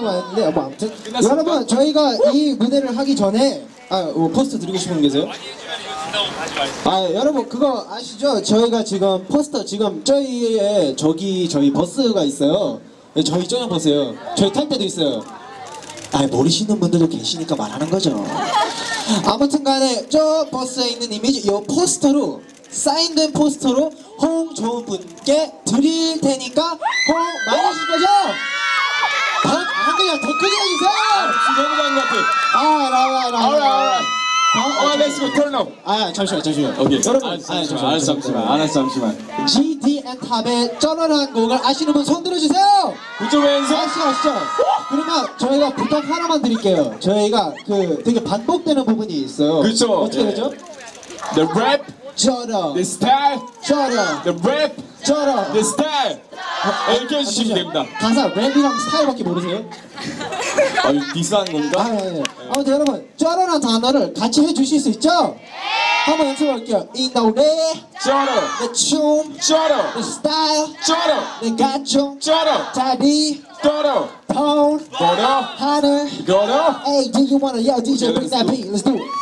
왔는데 뭐 아무튼? 여러분 저희가 이 무대를 하기 전에 아 뭐, 포스터 드리고 싶은 분 계세요? 아 여러분 그거 아시죠? 저희가 지금 포스터 지금 저희의 저기 저희 버스가 있어요. 네, 저희 전용 버스예요. 저희 탈 때도 있어요. 아 모르시는 분들도 계시니까 말하는 거죠. 아무튼간에 저 버스에 있는 이미지 이 포스터로 사인된 포스터로 호응 좋은 분께 드릴 테니까 호응 많이 한 개가 더 크게 해주세요. 너무 잘한 것 같아. 아 라라 라라. Alright, alright. Alright, let's go. Turn up. 아 잠시만 잠시만. 오케이. 여러분 아, 잠시만. 알았어, 잠시만. 알았어, 잠시만. GDN 탑의 쩌러한 곡을 아시는 분 손 들어주세요. 그쪽 왼손. 아시죠 아시죠? 그러면 저희가 부탁 하나만 드릴게요. 저희가 그 되게 반복되는 부분이 있어요. 그쵸. 어떻게 예. 되죠? The rap, 쩌러 the style, 쩌러 the rap, 쩌러. the style. 이렇게 해주시면 됩니다. 가사 랩이랑 스타일밖에 모르세요? 아, 디스하는 아, 겁니까? 예, 예. 아무튼 여러분 쩌러란 단어를 같이 해주실 수 있죠? 한번 연습할게요. 이 노래, 쩔어, 내 춤, 쩔어, 내 스타일, 쩔어, 내 가총, 쩔어, 다리, 떨어, 톤, 걸어, 하늘. 걸어. Hey, do you wanna yo DJ bring that beat? Let's do it.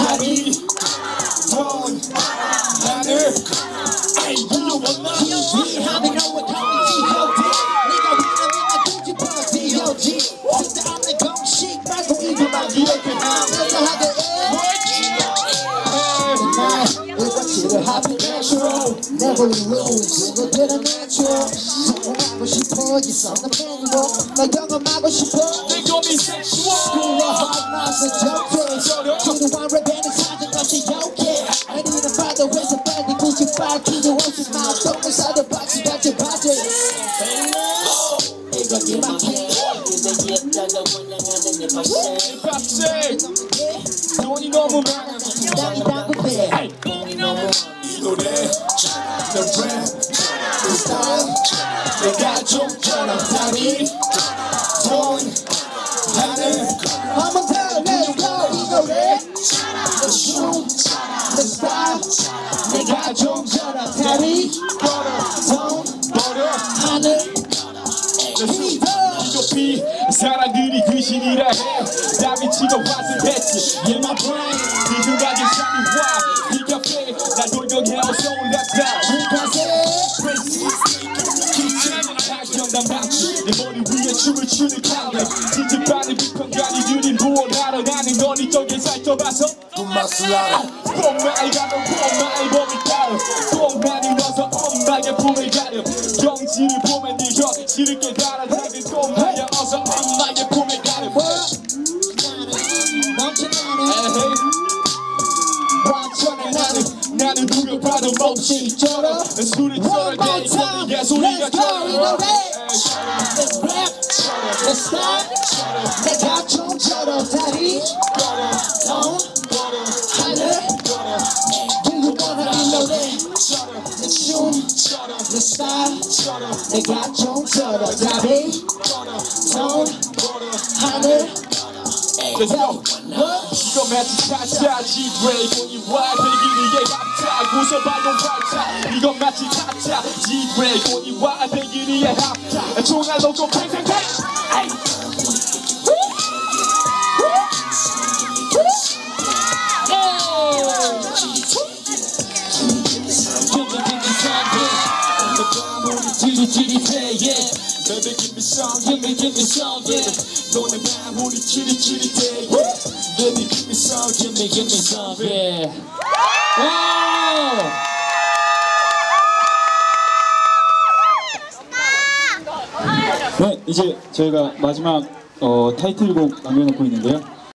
Never lose, never did a natural. 성공하고 싶어, 이 썸나 매니고. 나 경험하고 싶어. They call me sexual. School of hard knocks and jokes. 지루한 랩에는 사정 없이 욕해. 아니는 father 왜서 빨리 98kg 없이 마음 똥을 싸도 박스 같이 바지. 이건 네 맘에. 박세, 돈이 너무 많아. 땅이 당근해. 이 노래, the rap, the style, 내가 좀처럼 다리, 돈, 하늘. 한번 더, let's go. 이 노래. The style. 내가 좀처럼 다리, 돈, 버려 하늘. 이 높이 사람들이 귀신이라 해 남이 치고 화승했지 Yeah my brain 샤니 와 네가 소울 랩다 불가세. 학경단 박치 내 머리 위에 춤을 추는 강대 찝찝하는 비평가리들이 무엇하러 나는 너니 쪽에 살쪄봐서 맛을 알아 뽕마이 가면 뽕마이 범이 따로 뽕만이 넣어서 엄마의 품을 가려 경지를 보면 네 혀지를 got to do the problem, shit each other. Let's do the One more time. Yes, Let's go in the. Let's black. Let's stop. They got your cheddar. Daddy. Don't. Holler. Do you wanna be loaded? Let's shoot. Let's stop. They got your cheddar. Daddy. Don't. Holler. Yo, come at the cha cha G break on your wife, baby, the yeah, cha goes about no right cha. You got matchy cha cha G break on your wife, baby, the yeah, cha. And so I look on pay, pay, pay. Hey. GDP, yeah. Baby give me some, give me, give me some, yeah 너는 마무리 치리치리대, yeah Baby give me some, give me, give me some, yeah 와우! 네, 이제 저희가 마지막 어, 타이틀곡 남겨놓고 있는데요.